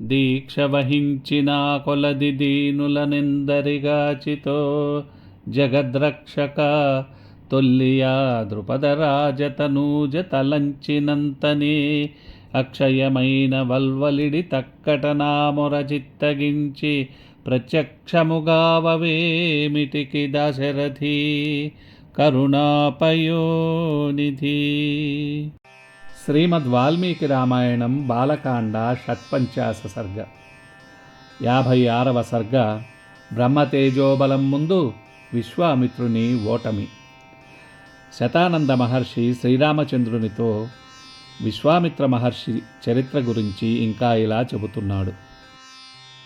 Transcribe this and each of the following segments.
దీక్ష వహించిన కొలది దీనులనెందరిగాచితో జగద్రక్షక తొల్లియా ద్రుపదరాజతనూజ తలంచినంతనే అక్షయమైన వల్వలిడి తక్కట నామొర చిత్తగించి ప్రత్యక్షముగావవేమిటికి దశరథి కరుణాపయోనిధి. శ్రీమద్ వాల్మీకి రామాయణం బాలకాండ షట్పంచాశ సర్గ యాభై ఆరవ సర్గ. బ్రహ్మతేజోబలం ముందు విశ్వామిత్రుని ఓటమి. శతానంద మహర్షి శ్రీరామచంద్రునితో విశ్వామిత్ర మహర్షి చరిత్ర గురించి ఇంకా ఇలా చెబుతున్నాడు.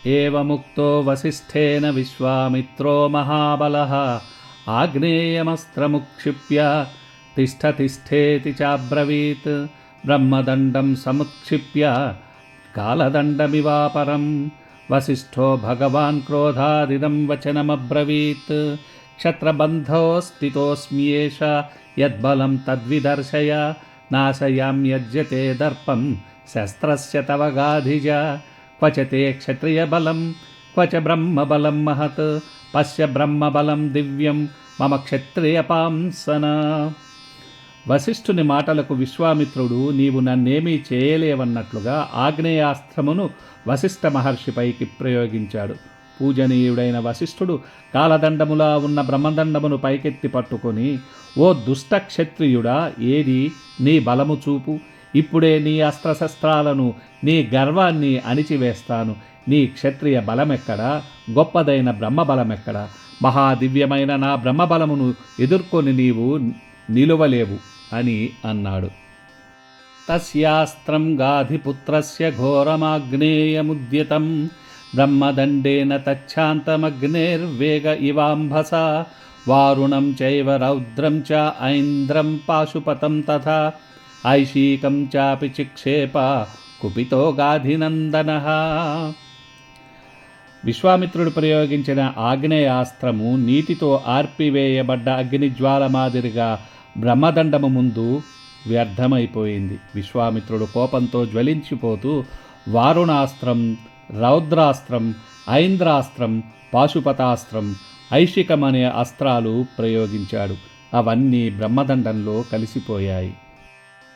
ఏవముక్తో వసిష్ఠేన విశ్వామిత్రో మహాబల ఆగ్నేయమస్త్రముక్షిప్య ब्रह्मदण्डं समुत्क्षिप्य कालदण्डमिवापरं वसिष्ठो भगवान् क्रोधादिदं वचनमब्रवीत्। क्षत्रबन्धो स्थितोऽस्मि एष यद्बलं तद्विदर्शय नाशयां यज्यते दर्पं शस्त्रस्य तव गाधिज। क्व च ते क्षत्रियबलं क्व च ब्रह्मबलं महत् पश्य ब्रह्मबलं दिव्यं मम क्षत्रियपांसना। వశిష్ఠుని మాటలకు విశ్వామిత్రుడు నీవు నన్నేమీ చేయలేవన్నట్లుగా ఆగ్నేయాస్త్రమును వశిష్ఠ మహర్షిపైకి ప్రయోగించాడు. పూజనీయుడైన వశిష్ఠుడు కాలదండములా ఉన్న బ్రహ్మదండమును పైకెత్తి పట్టుకొని ఓ దుష్ట క్షత్రియుడా ఏది? నీ బలము చూపు. ఇప్పుడే నీ అస్త్రశస్త్రాలను నీ గర్వాన్ని అణిచివేస్తాను. నీ క్షత్రియ బలమెక్కడా? గొప్పదైన బ్రహ్మబలమెక్కడా? మహాదివ్యమైన నా బ్రహ్మబలమును ఎదుర్కొని నీవు నిలువలేవు. అని అన్నాడు. తస్యాస్త్రం గాధిపుత్రస్య ఘోరమాగ్నేయముద్యతం. బ్రహ్మదండేన తచ్ఛాంతమగ్నేర్వేగ ఇవాంభస. వారుణం చైవ రౌద్రం చ ఐంద్రం పాశుపతం తథా. ఐషీకం చాపి చిక్షేప కుపితో గాధినందన. విశ్వామిత్రుడు ప్రయోగించిన ఆగ్నేయాస్త్రము నీటితో ఆర్పివేయబడ్డ అగ్నిజ్వాల మాదిరిగా బ్రహ్మదండము ముందు వ్యర్థమైపోయింది. విశ్వామిత్రుడు కోపంతో జ్వలించిపోతూ వారుణాస్త్రం రౌద్రాస్త్రం ఐంద్రాస్త్రం పాశుపతాస్త్రం ఐషికమనే అస్త్రాలు ప్రయోగించాడు. అవన్నీ బ్రహ్మదండంలో కలిసిపోయాయి.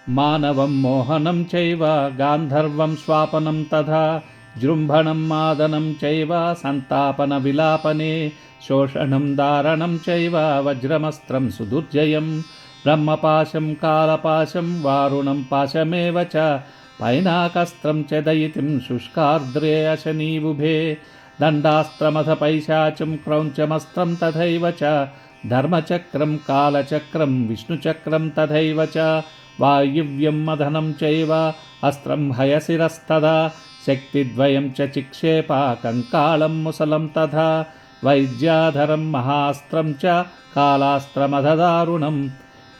మానవం మోహనం చైవ గాంధర్వం స్వాపనం తథా జృంభణం మాదనం చైవ సంతాపన విలాపనే శోషణం దారణం చైవ వజ్రమస్త్రం సుదుర్జయం బ్రహ్మపాశం కాలపాశం వారుణం పాశమేవ చ. పైనాకస్త్రం చదయితిం శుష్కార్ద్రే అశనీవుభే. దండాస్త్రమథ పైశాచం క్రౌంచమస్త్రం తథైవ చ. ధర్మచక్రం కాలచక్రం విష్ణుచక్రం తథైవ చ. వాయువ్యం మదనం చైవ. అస్త్రం హయశిరస్తదా శక్తిద్వయం చ చిక్షేప కంకాళం ముసలం తథా. వైద్యాధరం మహాస్త్రం చ. కాలాస్త్రమధదారుణం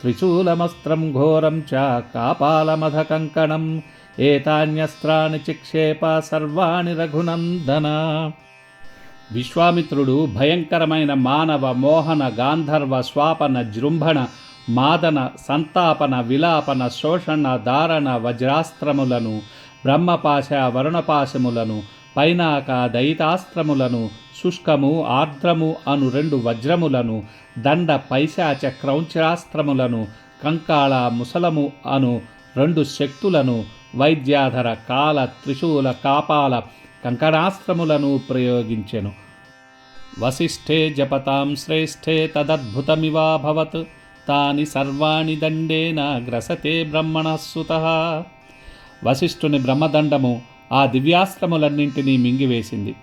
త్రిశూలమస్త్రం ఘోరం చ కాపాలమధ కంకణం ఏతాన్యస్త్రాన్ని చిక్షేప సర్వాణి రఘునందన. విశ్వామిత్రుడు భయంకరమైన మానవ మోహన గాంధర్వ స్వాపన జృంభణ మాదన సంతాపన విలాపన శోషణ దారణ వజ్రాస్త్రములను బ్రహ్మపాశ వరుణపాశములను పైనాక దయితాస్త్రములను శుష్కము ఆర్ద్రము అను రెండు వజ్రములను దండ పైశాచ క్రౌంచాస్త్రములను కంకాళ ముసలము అను రెండు శక్తులను వైద్యాధర కాల త్రిశూల కాపాల కంకణాస్త్రములను ప్రయోగించెను. వసిష్ఠే జపతాం శ్రేష్ఠే తదద్భుతమివాభవత్ తాని సర్వాణి దండేన గ్రసతే బ్రహ్మణస్సుత. వశిష్ఠుని బ్రహ్మదండము ఆ దివ్యాస్త్రములన్నింటినీ మింగివేసింది.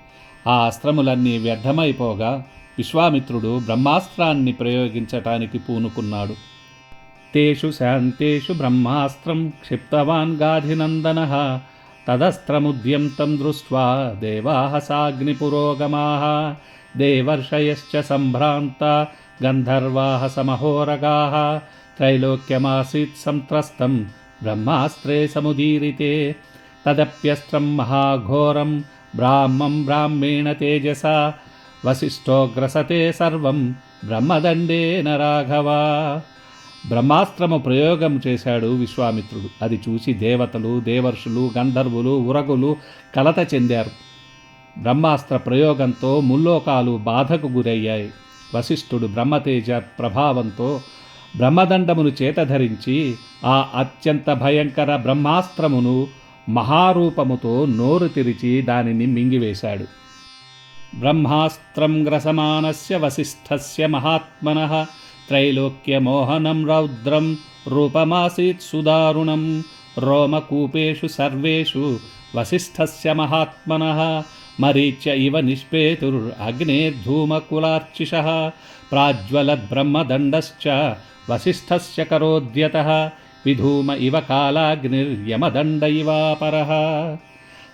ఆ అస్త్రములన్నీ వ్యర్థమైపోగా విశ్వామిత్రుడు బ్రహ్మాస్త్రాన్ని ప్రయోగించటానికి పూనుకున్నాడు. తేషు శాంతేషు బ్రహ్మాస్త్రం క్షిప్తవాన్ గాధినందన తదస్త్రముద్యంతం దృష్ట్వా దేవాహసాగ్నిపురోగమా దేవర్షయశ్చ సంభ్రాంత గంధర్వాహ సమహోరగా త్రైలోక్యమాసీత్ సంత్రస్తం బ్రహ్మాస్త్రే సముదీరితే తదప్యస్త్రం మహాఘోరం బ్రాహ్మం బ్రాహ్మేణ తేజసా వశిష్ఠోగ్రసతే సర్వం బ్రహ్మదండేన రాఘవ. బ్రహ్మాస్త్రము ప్రయోగం చేశాడు విశ్వామిత్రుడు. అది చూసి దేవతలు దేవర్షులు గంధర్వులు ఉరగులు కలత చెందారు. బ్రహ్మాస్త్ర ప్రయోగంతో ముల్లోకాలు బాధకు గురయ్యాయి. వశిష్ఠుడు బ్రహ్మతేజ ప్రభావంతో బ్రహ్మదండమును చేతధరించి ఆ అత్యంత భయంకర బ్రహ్మాస్త్రమును మహారూపముతో నోరు తెరిచి దానిని మింగివేశాడు. బ్రహ్మాస్త్రం గ్రసమానస్య వసిష్ఠస్య మహాత్మన త్రైలోక్యమోహనం రౌద్రం రూపమాసీత్ సుదారుణం రోమకూపేషు సర్వేషు వసిష్ఠస్య మహాత్మన మరీచ్య ఇవ నిష్పేతుర్ అగ్నేర్ధూమకులార్చిష ప్రాజ్వలద్బ్రహ్మదండశ్చ వసిష్ఠస్య కరోద్యత విధూమ ఇవ కాలాగ్నిర్యమదండ ఇవాపరః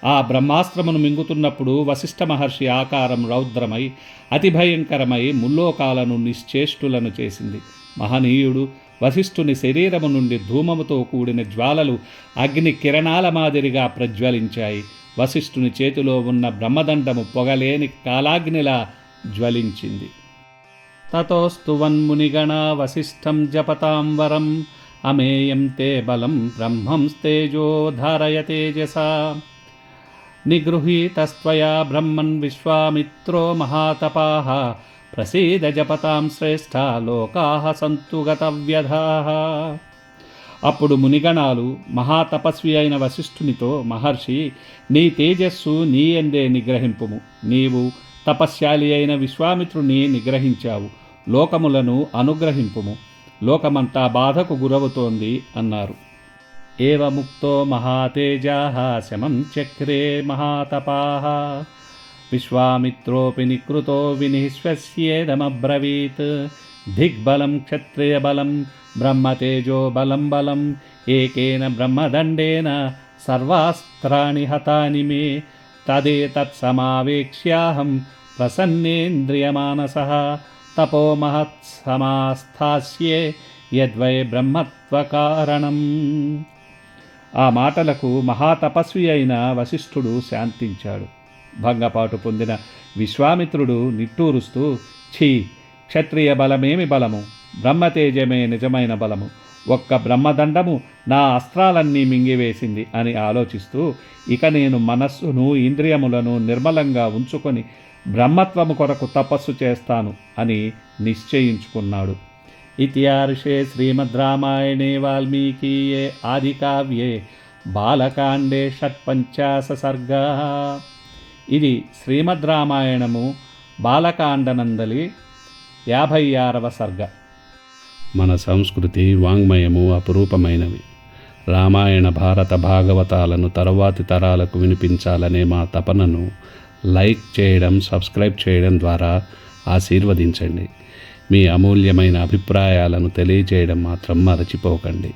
ఆ బ్రహ్మాస్త్రమును మింగుతున్నప్పుడు వశిష్ఠ మహర్షి ఆకారం రౌద్రమై అతి భయంకరమై ముల్లోకాలను నిశ్చేష్టులను చేసింది. మహనీయుడు వశిష్ఠుని శరీరము నుండి ధూమముతో కూడిన జ్వాలలు అగ్ని కిరణాల మాదిరిగా ప్రజ్వలించాయి. వశిష్ఠుని చేతిలో ఉన్న బ్రహ్మదండము పొగలేని కాలాగ్నిలా జ్వలించింది. తతోస్తు వన్మునిగణా వశిష్ఠం జపతాం వరం అమేయం తే బలం బ్రహ్మం తేజో ధారయ తేజసా. నిగృహీతస్త్వయా బ్రహ్మన్ విశ్వామిత్రో మహాతపాహ ప్రసీద జపతాం శ్రేష్ఠ లోకాహ సంతు గతవ్యధాహ అప్పుడు మునిగణాలు మహాతపస్వి అయిన వశిష్ఠునితో మహర్షి నీ తేజస్సు నీ ఎందే నిగ్రహింపుము. నీవు తపశ్శాలి అయిన విశ్వామిత్రుని నిగ్రహించావు. లోకములను అనుగ్రహింపుము. లోకమంతా బాధకు గురవుతోంది అన్నారు. ఏవముక్తో మహాతేజా శమం చక్రే మహాతపా. విశ్వామిత్రోపి నికృతో వినిశ్వస్యేదమబ్రవీత్ దిగ్బలం క్షత్రియబలం బ్రహ్మతేజో బలం బలం ఏకేన బ్రహ్మదండేన సర్వాస్త్రాణి హతాని మే. తదేతత్సమావేక్ష్యాహం ప్రసన్నేంద్రియమానస. తపోమహత్సమాస్థాస్యే యద్వై బ్రహ్మత్వకారణం. ఆ మాటలకు మహాతపస్వి అయిన వశిష్ఠుడు శాంతించాడు. భంగపాటు పొందిన విశ్వామిత్రుడు నిట్టూరుస్తూ ఛీ క్షత్రియ బలమేమి బలము? బ్రహ్మతేజమే నిజమైన బలము. ఒక్క బ్రహ్మదండము నా అస్త్రాలన్నీ మింగివేసింది అని ఆలోచిస్తూ ఇక నేను మనస్సును ఇంద్రియములను నిర్మలంగా ఉంచుకొని బ్రహ్మత్వము కొరకు తపస్సు చేస్తాను అని నిశ్చయించుకున్నాడు. ఇతిహార్షే శ్రీమద్ రామాయణే వాల్మీకీయే ఆదికావ్యే బాలకాండే షట్పంచాశ సర్గా. ఇది శ్రీమద్ రామాయణము బాలకాండనందలి యాభై ఆరవ సర్గ. మన సంస్కృతి వాంగ్మయము అపురూపమైనవి. రామాయణ భారత భాగవతాలను తరువాతి తరాలకు వినిపించాలనే మా తపనను లైక్ చేయడం సబ్స్క్రైబ్ చేయడం ద్వారా ఆశీర్వదించండి. మీ అమూల్యమైన అభిప్రాయాలను తెలియజేయడం మాత్రం మరచిపోకండి.